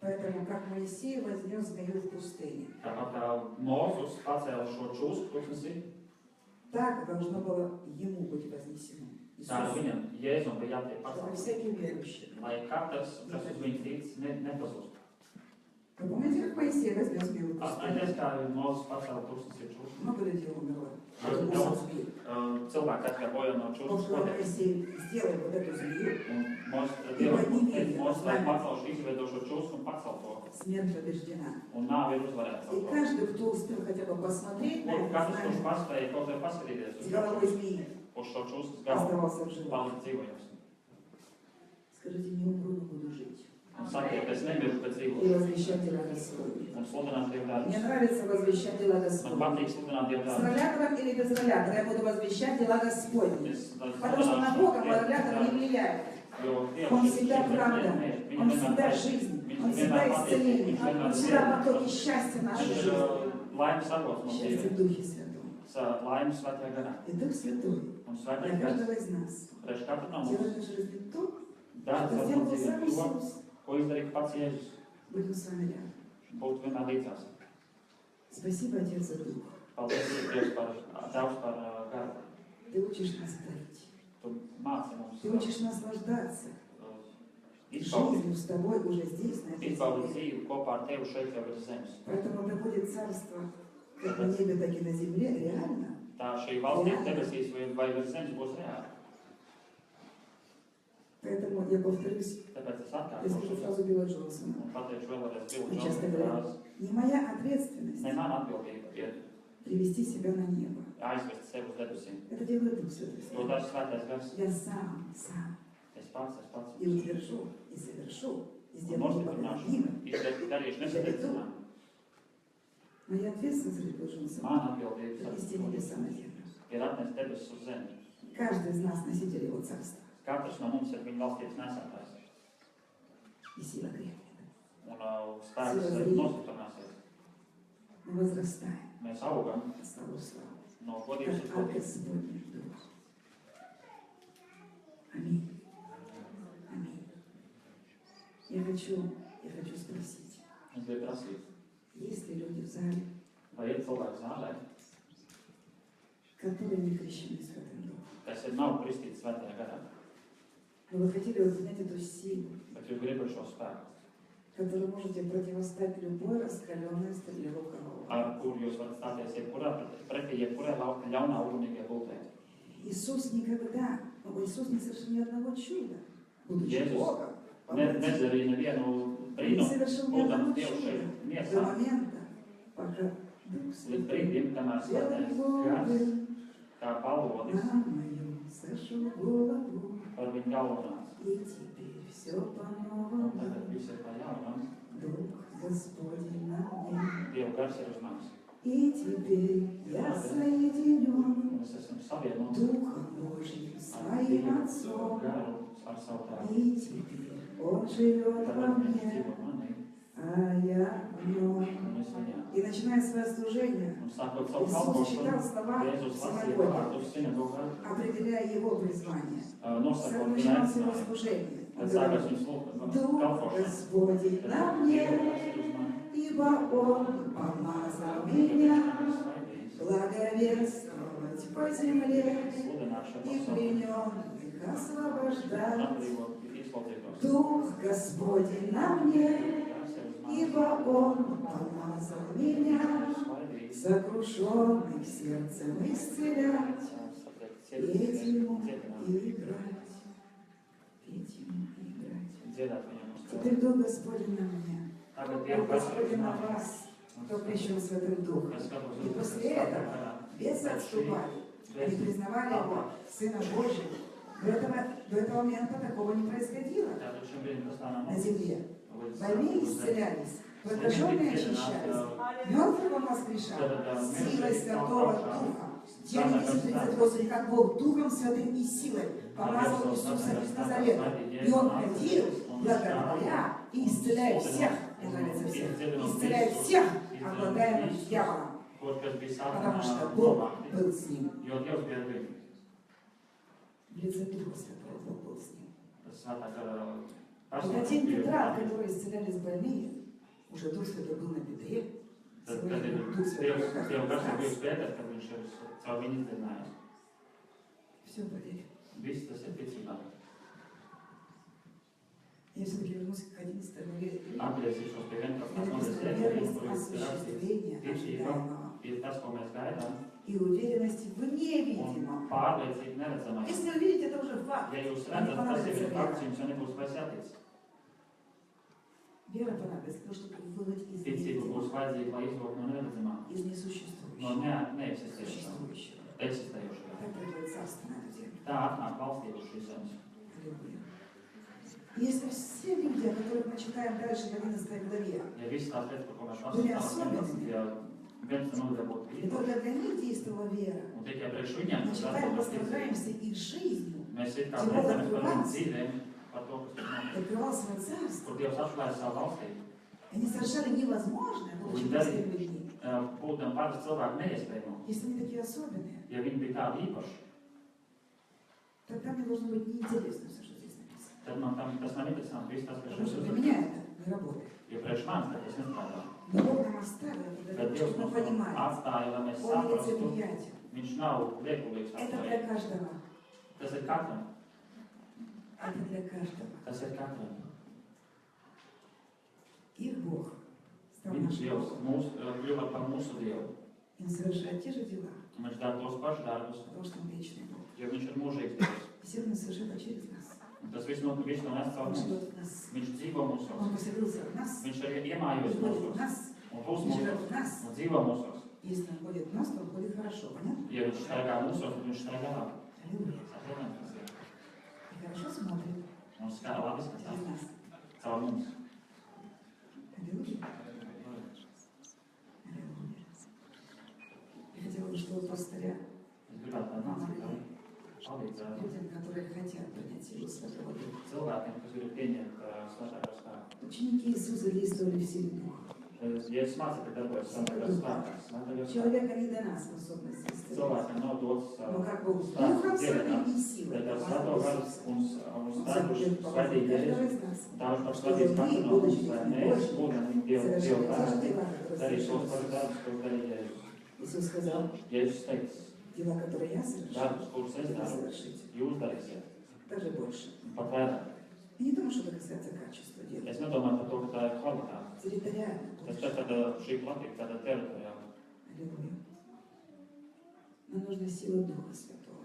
Поэтому, как Моисей вознес змею в пустыне, Tāpat kā Mozus pacēla šo čūsku tūkstnesī, так должно было ему быть вознесено. tā arī Иисусу. viņam Jēzum bija jātiek Чтобы pacelts. всякий верующий. Вы помните, как Моисей pacēla tūkstnesī čūsku. Много людей умерло. А, змеи. Uh, cilvēki bojā no Он čūskas lai ir pacelšu, izveido šo čūsku un pacel to. смерть побеждена. Un nāve ir uzvarēta. И каждый, кто успел хотя бы посмотреть на это katrs, kurš paspēja kaut vai paskatīties с uz головой šo- змеи, uz šo čūskas galvu, palikt dzīvojams. Скажите, не умру, но буду жить. Un sakiet, es nemiršu, bet И возвещать дела. Un sludināt Dievu Мне нравится возвещать дела Dievu С ролятором или без ролятора я буду возвещать дела Господни. Потому что на Бога ролятор не влияет. Он всегда правда, Он всегда жизнь, Он всегда исцеление, Он всегда потоки счастья в нашей жизни. Счастье в Духе Святом. И Дух Святой. Для каждого из нас. Делает нашей жизни то, что сделал сам Иисус. Jēzus. Будем с вами рядом. Būt vienmēr līdzās. Спасибо, Отец, за Дух. Uh. Ты учишь нас mums Ты учишь наслаждаться uh, жизнью с тобой уже здесь, на этой земле. Поэтому приходит царство как на небе, так и на земле, реально. Tā šī valstība debesīs vai, vai virs zemes būs reāla. Поэтому я повторюсь, я скажу фразу Билла Джонсона. čestno Džonsonu говорю. Не моя ответственность привести себя на небо. Это делает Дух Святой. Svētais gars. Я сам, сам и утвержу, и совершу, и сделаю nesadedzināmu. Моя ответственность, Билл Джонсон, привести небеса на землю. Каждый из нас носитель его царства. Katrs no mums ir viņa valstības nesētājs. Un uh, spēks uh, nostiprināsies. Mēs augam no godības uz godību. Аминь. Аминь. Я хочу, я хочу спросить, есть ли люди в зале, ir cilvēki zālē, которые не крещены Святым Духом? kas ir nav kristīts svētajā garā, Но вы хотели понять эту силу, которую можете противостать любой раскаленной стреле лукавого. būtē. Иисус никогда, ну, Иисус не совершил ни одного чуда, будучи Богом. Не совершил ни одного чуда до момента, пока Дух Святой brīdim, kamēr svētais gars, Белый kā palodis, на мою сошел голову, galvu nāca. и теперь все по-новому. Дух Господень на мне. И теперь я соединен Духом Божьим, своим Dievu Отцом. И теперь Он живет во мне, а я в нем. И начиная свое служение, Иисус читал слова sinagogā, определяя его призвание. Сам начинал с его lūk- Дух Tad на мне, ибо Он помазал меня благовествовать по земле и плененных освобождать. Дух Господень на мне, ибо Он помазал меня сокрушенных сердцем исцелять, петь Ему dziedināt. и играть. Петь Ему и играть. Теперь. Дух Господень на Tagad Дух Господень на вас, кто крещен Святым Духом. И после этого Бесы отступали. Они признавали его Сына Божьим. До этого, до этого момента такого не происходило на земле. Больные исцелялись, прокаженные очищались, мертвых он воскрешал, силой Святого Духа. Деяния 10.38, как Бог Духом Святым и силой помазал Иисуса из Назарета. И он ходил, благодаря и исцеляя всех, нравится всех, исцеляя всех, обладаемых дьяволом, потому что Бог был с ним. В лице Духа Святого Бог был с ним. Gara Когда день Петра, от исцелялись больные, уже Дух Святой был на Петре, сегодня Дух Святой на нас. Все, ticībā. Я все-таки вернусь к 11 главе. Atgriezīšos pie 11. Где nodaļas написано 11. верность осуществления ожидаемого и уверенность в невидимом. Если увидите, это уже факт. Ja jūs redzat, Вера понадобится того, чтобы вынуть из neredzamā, из несуществующего, существующего. Так приходит царство на эту землю. Uz šīs zemes. Аллилуйя. Если все люди, о которых мы читаем дальше в 11 главе, nodaļām būtu и только для них действовала вера, мы читаем, наслаждаемся их жизнью, Mēs it открывал свое царство. Они совершали невозможное, будучи простыми людьми. eh, būtam parasti cilvēki neiespējamo. Если они такие особенные, Ja viņi bija tādi īpaši, тогда мне должно быть неинтересно все, что здесь написано. tad man tam, tas nav interesanti. Viss tas, kas šeit для меня это не работает. jo priekš manis tas nestrādā. Но Бог нам оставил для Bet Dievs mums atstāja, lai mēs Он saprastu, лицеприятен. viņš nav liekulīgs. Это для каждого. Tas ir katram. Это для каждого. Tas ir katram. Их Бог стал Viņš нашим Dievs mūs, eh, kļuva par mūsu Dievu. И Он совершает те же дела, Un Viņš dara tos pašus darbus, потому что Он вечный Бог. jo viņš ir mūžīgs Dievs. Все Он совершает через нас. Un tas viss no, viņš no nes caur Он mums. живет в нас. Viņš dzīvo mūsos. Он поселился в нас. Viņš arī Он iemājos ходит в mūsos. нас. Un būs Он живет mūsos. в нас. Un dzīvo mūsos. Если Он ходит в нас, то Он ходит хорошо. Понятно? Ja viņš staigā mūsos, tad viņš staigā labi. Аллилуйя. И хорошо смотрит через skatās нас. caur mums. Аллилуйя. Аллилуйя. Я хотела бы, чтобы пастыря людям, которые хотят принять svētākā spēku. Ученики Иисуса действовали в силе Духа. Spēkā. Человека не дана способность dots Но uh, как и Bet ar помазал svēto garu Иисуса. un, un Он spēku светит svētīt каждого Jēzu. из нас. Tā viņš var svētīt katru no mums, lai mēs, būdam Dievu Dievu Совершать те же bērni, дела, которые darīt tos совершил pašus Иисус. сказал, teica, дела, которые я совершил, es вы совершите. jūs darīsiet. Даже больше. Vairāk. Я не думаю, что это касается качества дела. Par to, ka tā ir kvalitāte. Территориально. Šī platība, tāda teritoriāla. Аллилуйя. Нам нужна сила Духа Святого,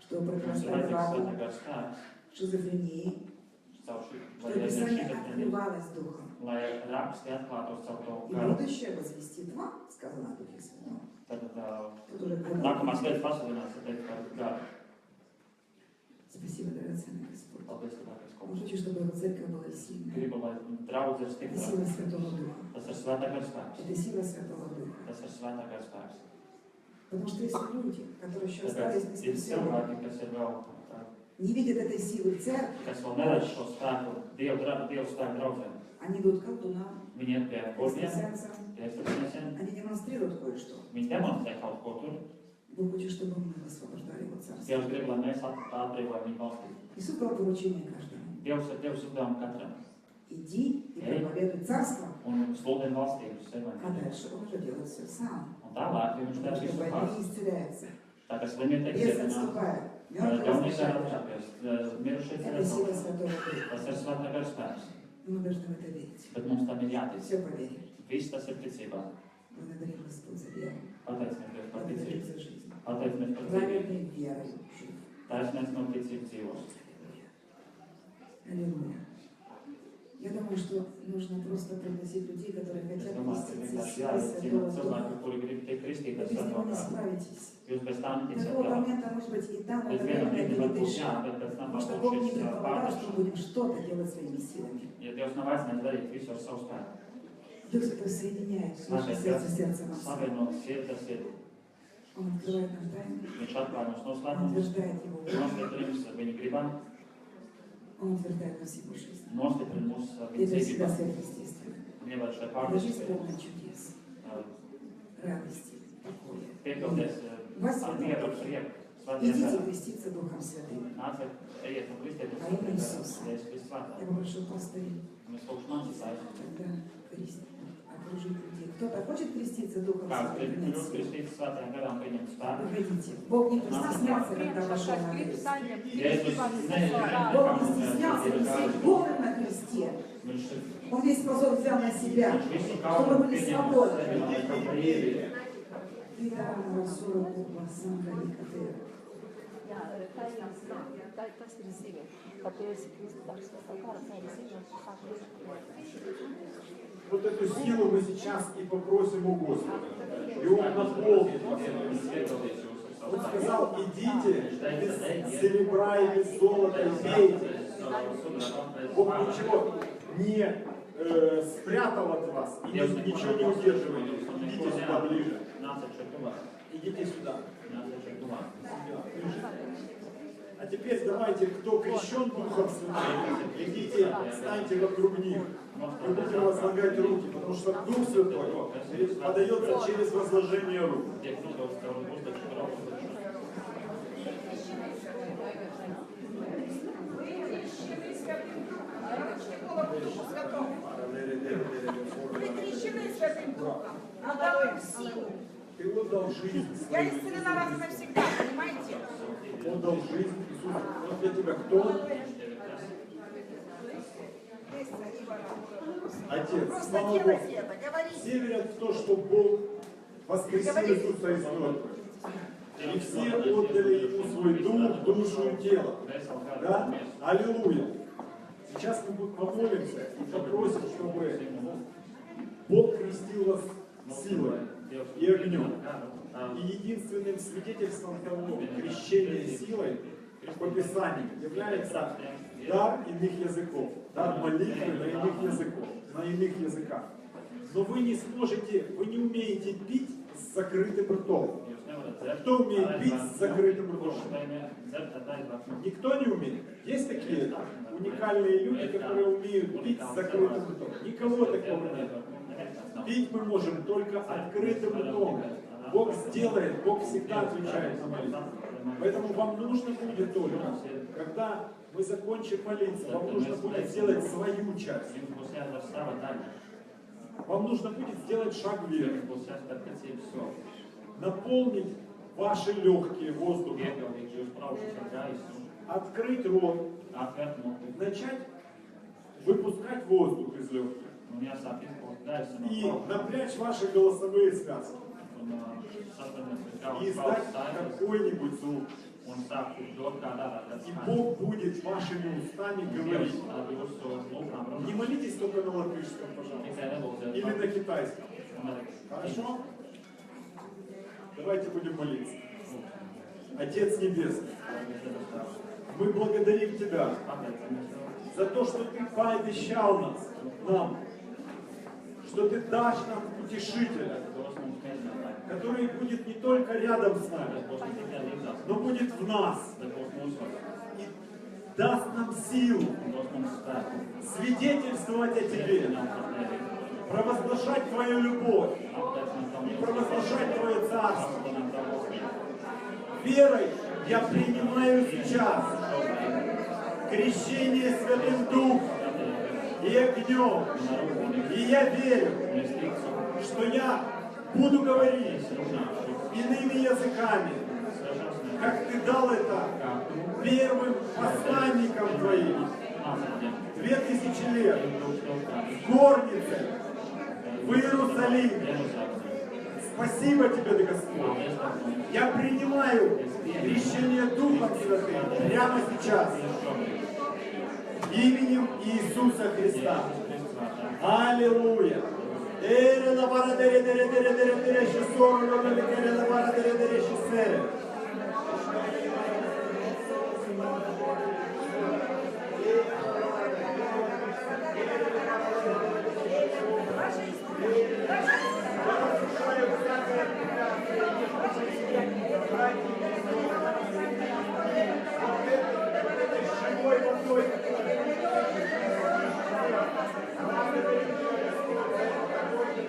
чтобы противостоять spēks, шизофрении, ir Писание открывалось Духом. И будущее возвестит вам, сказано о Духе Святом. Тут уже Спасибо, драгоценный Господь. Kungs. хочет, чтобы церковь была сильной. Ir Это сила Святого Духа. Это сила Святого Духа. Потому что есть люди, которые еще остались vēl, tā, не видят этой силы церкви. Они идут к колдунам, Viņi iet pie к kuriem, экстрасенсам. pie ekstrasensiem, Они демонстрируют кое-что. Бог хочет, чтобы мы освобождали его царство. Dievs grib, lai mēs at- atbrīvojam viņu valstī. Иисус дал поручение каждому. Dievs ir Dievs uzdevumu katram. Иди и Эй. проповедуй царство. Un sludina valstības А evaņģēliju. дальше он уже делает все сам. Un tālāk viņš dara visu pats. больные исцеляются. Tā kā slimie tiek Бесы dziedināti, отступают. Мертвые jaunīgā воскрешаются. atkāpjas, mirušie Это сила ceļos. Святого Духа. Tas ir spēks, Но мы должны в это верить. bet mums tam ir jātic. Все поверим. Viss tas ir ticībā. Благодарим Господь за веру. Pateicamies Dievam par Благодарим ticību. за жизнь. Pateicamies par dzīvību. Праведной верой жив. No ticības dzīvos. Аллилуйя. Я думаю, что нужно просто пригласить людей, которые хотят ka креститься vienkārši силой jāiecina Святого cilvēki, Духа. kuri grib tikt kristīti Вы без него svēto не gāru. справитесь. Jūs bez tā До netiksiet того galā. момента, может быть, и там brīdim var būt передышка. jā, bet pēc tam Потому что Бог не предполагал, что будем что-то делать своими силами. Дух Святой соединяет наше сердце с сердцем Отца. sirds ar sirdi. Он открывает нам тайны, Он утверждает Его волю, Он утверждает нас Его жизнь. И это всегда сверхъестественно. Pārnešai. полная чудес, радости, покоя. Svētie Идите креститься Духом Святым. Во имя. Иисуса. Я попрошу пастырей тогда крестить, окружить людей. Кто-то хочет креститься Духом Kāds Святым? Выходите. Бог не постеснялся, когда вошел на крест. Бог не стеснялся нести горы на кресте. Он весь позор взял на себя, чтобы были свободны. sevi, Вот эту силу мы сейчас и попросим у Господа. И Он наполнит вас. Он сказал, идите без серебра и без золота, пейте. Бог ничего не э, спрятал от вас и ни- ничего не удерживает. Идите сюда ближе. Идите сюда. А теперь давайте, кто крещен Духом Святым, идите, встаньте вокруг них. Будете возлагать руки, потому что Дух Святой подается через возложение рук. Крещены Святым Духом. Он дал вам силу. Ты отдал жизнь Я исцелена и навсегда, понимаете? Отдал жизнь Иисус. Вот для тебя кто? Отец. Просто Слава Богу. это, говорите. Все верят в то, что Бог воскресил Иисуса из мертвых. И все отдали Ему свой дух, душу и тело. Да? Аллилуйя. Сейчас мы помолимся и попросим, чтобы Бог крестил вас силой и огнем. И единственным свидетельством того крещения силой по Писанию является дар иных языков, дар молитвы на иных языках, на иных языках. Но вы не сможете, вы не умеете пить с закрытым ртом. Кто умеет пить с закрытым ртом? Никто не умеет. Есть такие уникальные люди, которые умеют пить с закрытым ртом. Никого такого нет. Пить мы можем только открытым ртом. Бог сделает, Бог всегда отвечает на молитву. Поэтому вам нужно будет только, когда мы закончим молиться, вам нужно будет сделать свою часть. Вам нужно будет сделать шаг вверх, наполнить ваши легкие воздухом, открыть рот, начать выпускать воздух из легких и напрячь ваши голосовые связки и издать какой-нибудь звук. И Бог будет вашими устами говорить. Не молитесь только на латышском, пожалуйста, или на китайском. Хорошо? Давайте будем молиться. Отец Небесный, мы благодарим Тебя за то, что Ты пообещал нас, нам, что Ты дашь нам утешителя, который будет не только рядом с нами, но будет в нас и даст нам силу свидетельствовать о Тебе, провозглашать Твою любовь и провозглашать Твое Царство. Верой я принимаю сейчас крещение Святым Духом и огнем. И я верю, что я буду говорить иными языками, как Ты дал это первым посланникам Твоим две тысячи лет в горнице в Иерусалиме. Спасибо Тебе, Господь. Я принимаю крещение Духом Святым прямо сейчас. Именем Иисуса Христа. Аллилуйя. Эре на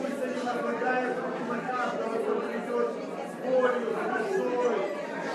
пусть они нападают на каждого, кто придет с болью, с душой,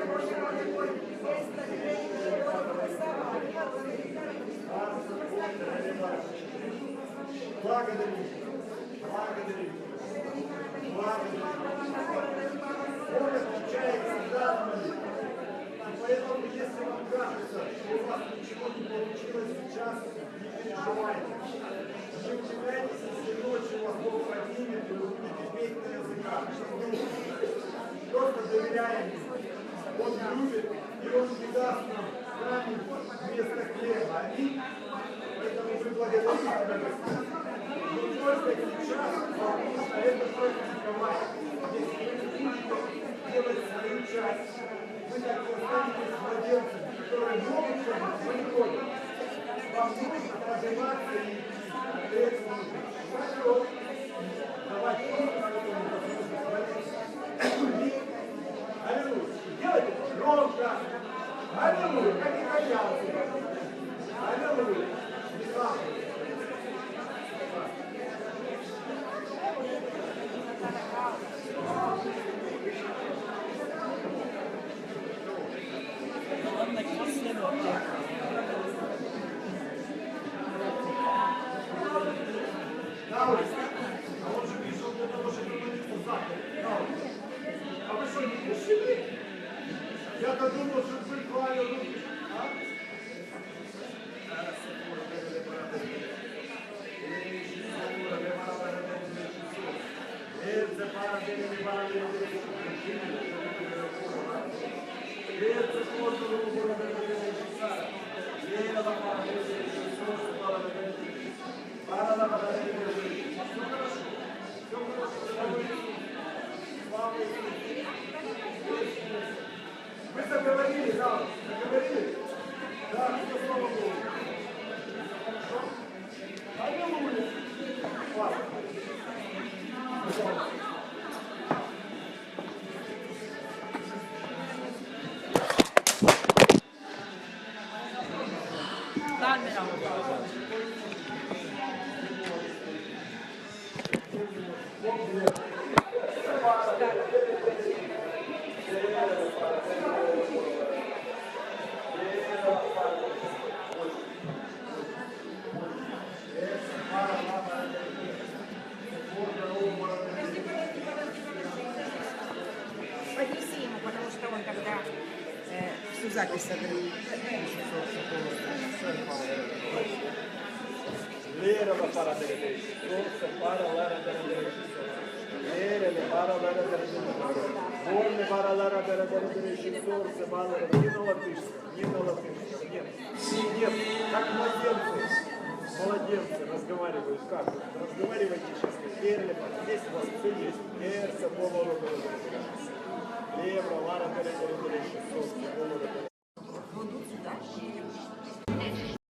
Благодарю. Благодарю. Благодарю. Он. И поэтому, если вам кажется, что у вас ничего не получилось сейчас, не переживайте. Не удивляйтесь, если ночью вас Бог поднимет, и вы будете петь на доверяем. Он любит, и Он не даст нам камень вместо хлеба. Аминь. Поэтому мы благодарим Тебя, Господь. Но только сейчас вам нужно это практиковать. Если вы не будете делать свою часть, вы так и останетесь младенцами, которые могут ходить, но не. Вам нужно подниматься и идти. Хорошо. Давайте Аллилуйя. Как и итальянцы. Аллилуйя. Прекрасно. На улице. А он же пришел для того, чтобы молиться завтра. На улице. А вы что, не пришли? Я-то думал, что вы клали руки. А? Вы Lera le para lara delle desce. Форме para lara дelle desce, forse para не на латышском, не на латышском, нет. Нет, как младенцы. Молоденцы разговаривают как? Разговаривайте сейчас. Лера, здесь у вас все есть. Лерса, полорода. Deus.